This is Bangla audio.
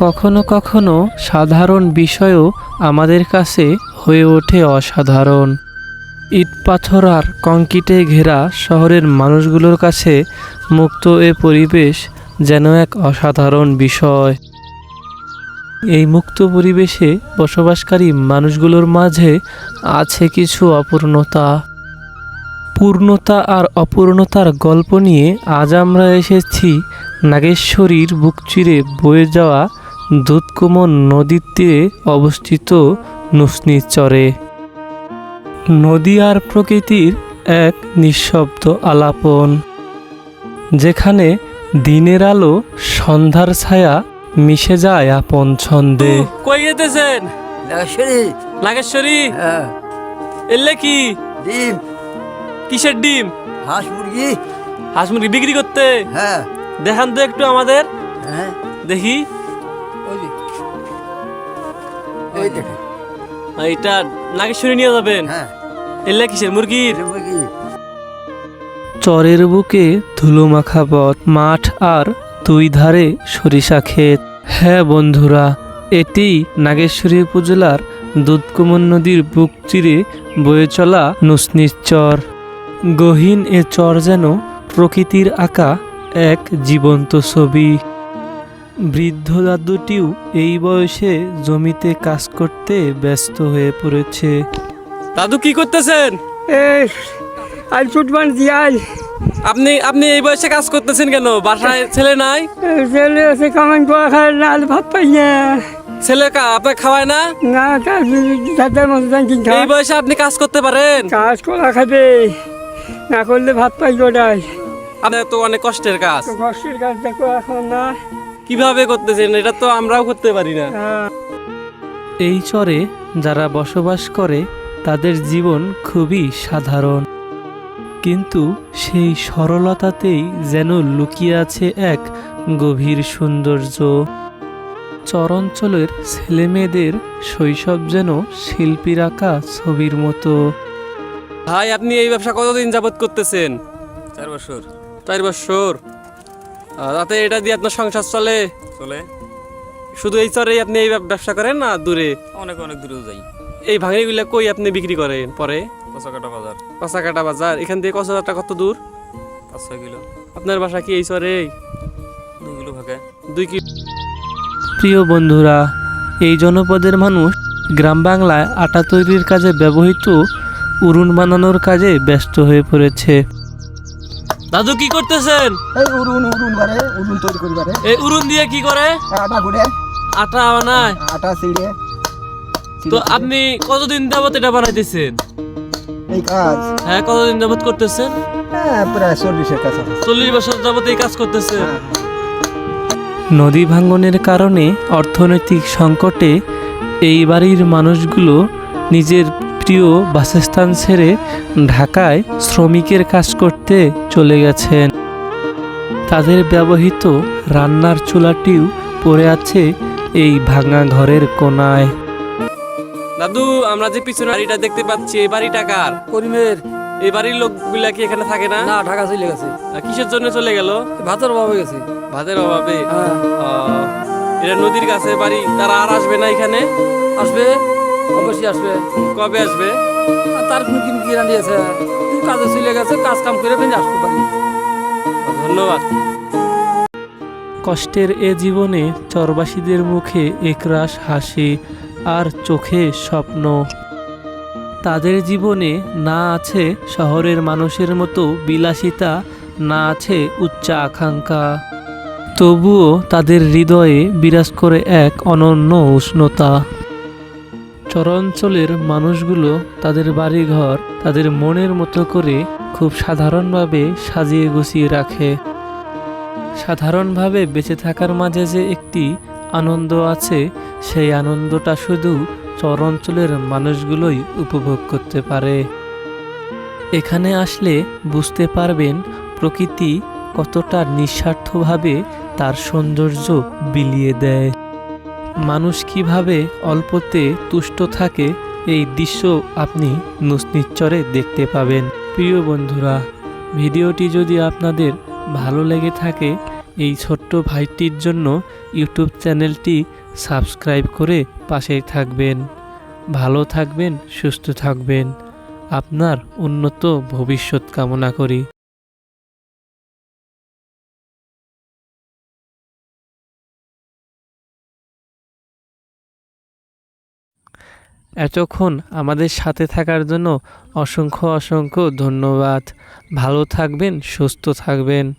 কখনো কখনো সাধারণ বিষয়ও আমাদের কাছে হয়ে ওঠে অসাধারণ। ইট পাথর আর কংক্রিটে ঘেরা শহরের মানুষগুলোর কাছে মুক্ত এ পরিবেশ যেন এক অসাধারণ বিষয়। এই মুক্ত পরিবেশে বসবাসকারী মানুষগুলোর মাঝে আছে কিছু অপূর্ণতা। পূর্ণতা আর অপূর্ণতার গল্প নিয়ে আজ আমরা এসেছি নাগেশ্বরীর বুক চিরে বয়ে যাওয়া দুধকুমন নদীর তীরে অবস্থিত নুসনির চরে নদী আর প্রকৃতির এক নিঃশব্দ আলাপন যেখানে দিনের আলো সন্ধ্যার ছায়া মিশে যায় আপন ছন্দে। কই যেতেছেন? নাগেশ্বরী হ্যাঁ। এলে কি? ডিম। কিসের ডিম? হাঁস মুরগি। হাঁস মুরগি বিক্রি করতে? হ্যাঁ। দেখান তো একটু আমাদের। হ্যাঁ। দেখি। ওই দেখে এটা নাগেশ্বরী নিয়ে যাবেন? হ্যাঁ। এলে কিসের মুরগির? মুরগি। চরের বুকে ধুলো মাখা পথ মাঠ আর দুই ধারে সরিষা ক্ষেত। হ্যাঁ বন্ধুরা এটি নাগেশ্বরী উপজেলার দুধকুমন নদীর বুক চিরে বয়ে চলা নুসনির চর। গহীন এ চর যেন প্রকৃতির আঁকা এক জীবন্ত ছবি। বৃদ্ধ দাদুটিও এই বয়সে জমিতে কাজ করতে ব্যস্ত হয়ে পড়েছে। দাদু কি করতেছেন? এই আজ ফুটবল দিয়াই। আপনি আপনি এই বয়সে কাজ করতেছেন কেন? বাসায় ছেলে নাই? ছেলে আছে কামান করা খায় না আর ভাত পাই না। ছেলে কা- আপনার খাওয়ায় না? না কাজ দাদার মতো জানছি এই বয়সে আপনি কাজ করতে পারেন? কাজ করা খাবে। না করলে ভাত পাই গোটাই আপনার তো অনেক কষ্টের কাজ। কষ্টের কাজটা করা এখন না। কীভাবে করতেছেন? এটা তো আমরাও করতে পারি না। এই চরে যারা বসবাস করে তাদের জীবন খুবই সাধারণ। কিন্তু সেই সরলতাতেই যেন লুকিয়ে আছে এক গভীর সৌন্দর্য। চরাঞ্চলের ছেলেমেয়েদের শৈশব যেন শিল্পীর আঁকা ছবির মতো। ভাই আপনি এই ব্যবসা কতদিন যাবত করতেছেন? চার বছর। চার বছর। তাতে এটা দিয়ে আপনার সংসার চলে? চলে। শুধু এই চরেই আপনি এই ব্যবসা করেন না দূরে? অনেক অনেক দূরেও যাই। এই ভাঙড়িগুলো কই আপনি বিক্রি করেন পরে? কচাকাটা বাজার। কচাকাটা বাজার। এখান থেকে কচাকাটা কত দূর? পাঁচ ছয় কিলো। আপনার বাসা কি এই চরে? দুই কিলো ফাঁকে দুই কি প্রিয় বন্ধুরা এই জনপদের মানুষ গ্রাম বাংলায় আটা তৈরির কাজে ব্যবহৃত উরুন বানানোর কাজে ব্যস্ত হয়ে পড়েছে। দাদু কি করতেছেন? এই উরুন উরুন বারে উরুন তৈরি করি বারে এই উরুন দিয়ে কি করে? আটা গুড়ে আটা বানায়? আটা ছিঁড়ে। তো আপনি কতদিন যাবত এটা বানাইতেছেন? এই কাজ। হ্যাঁ কতদিন যাবত করতেছেন? হ্যাঁ প্রায় চল্লিশের কাছে চল্লিশ বছর যাবত এই কাজ করতেছেন? নদী ভাঙ্গনের কারণে অর্থনৈতিক সংকটে এই বাড়ির মানুষগুলো নিজের প্রিয় বাসস্থান ছেড়ে ঢাকায় শ্রমিকের কাজ করতে চলে গেছেন। তাদের ব্যবহৃত রান্নার চুলাটিও পড়ে আছে এই ভাঙা ঘরের কোনায়। দাদু আমরা যে পিছনে বাড়িটা দেখতে পাচ্ছি এই বাড়িটা কার? করিমের। এই বাড়ির লোকগুলা কি এখানে থাকে না? না ঢাকা চলে গেছে। আর কিসের জন্য চলে গেল? ভাতের অভাবে গেছে। ভাতের অভাবে? হ্যাঁ। আহ, এটা নদীর কাছে বাড়ি তারা আর আসবে না এখানে? আসবে। অবশ্যই আসবে। কবে আসবে? আর তার কোনো কিন কিনা দিয়েছে কাজে চলে গেছে কাজ কাম করে ফেলে আসতে পারি। ধন্যবাদ। কষ্টের এ জীবনে চরবাসীদের মুখে একরাশ হাসি আর চোখে স্বপ্ন। তাদের জীবনে না আছে শহরের মানুষের মতো বিলাসিতা, না আছে উচ্চা আকাঙ্ক্ষা। তবুও তাদের হৃদয়ে বিরাজ করে এক অনন্য উষ্ণতা। চরাঞ্চলের মানুষগুলো তাদের বাড়িঘর, তাদের মনের মতো করে খুব সাধারণভাবে সাজিয়ে গুছিয়ে রাখে। সাধারণভাবে বেঁচে থাকার মাঝে যে একটি আনন্দ আছে, সেই আনন্দটা শুধু চরাঞ্চলের মানুষগুলোই উপভোগ করতে পারে। এখানে আসলে বুঝতে পারবেন প্রকৃতি কতটা নিঃস্বার্থভাবে তার সৌন্দর্য বিলিয়ে দেয়। মানুষ কীভাবে অল্পতে তুষ্ট থাকে, এই দৃশ্য আপনি নুসনিচ্চরে দেখতে পাবেন। প্রিয় বন্ধুরা, ভিডিওটি যদি আপনাদের ভালো লেগে থাকে, এই ছোট্ট ভাইটির জন্য ইউটিউব চ্যানেলটি সাবস্ক্রাইব করে পাশেই থাকবেন। ভালো থাকবেন, সুস্থ থাকবেন। আপনার উন্নত ভবিষ্যৎ কামনা করি। এতক্ষণ আমাদের সাথে থাকার জন্য অসংখ্য অসংখ্য ধন্যবাদ। ভালো থাকবেন সুস্থ থাকবেন।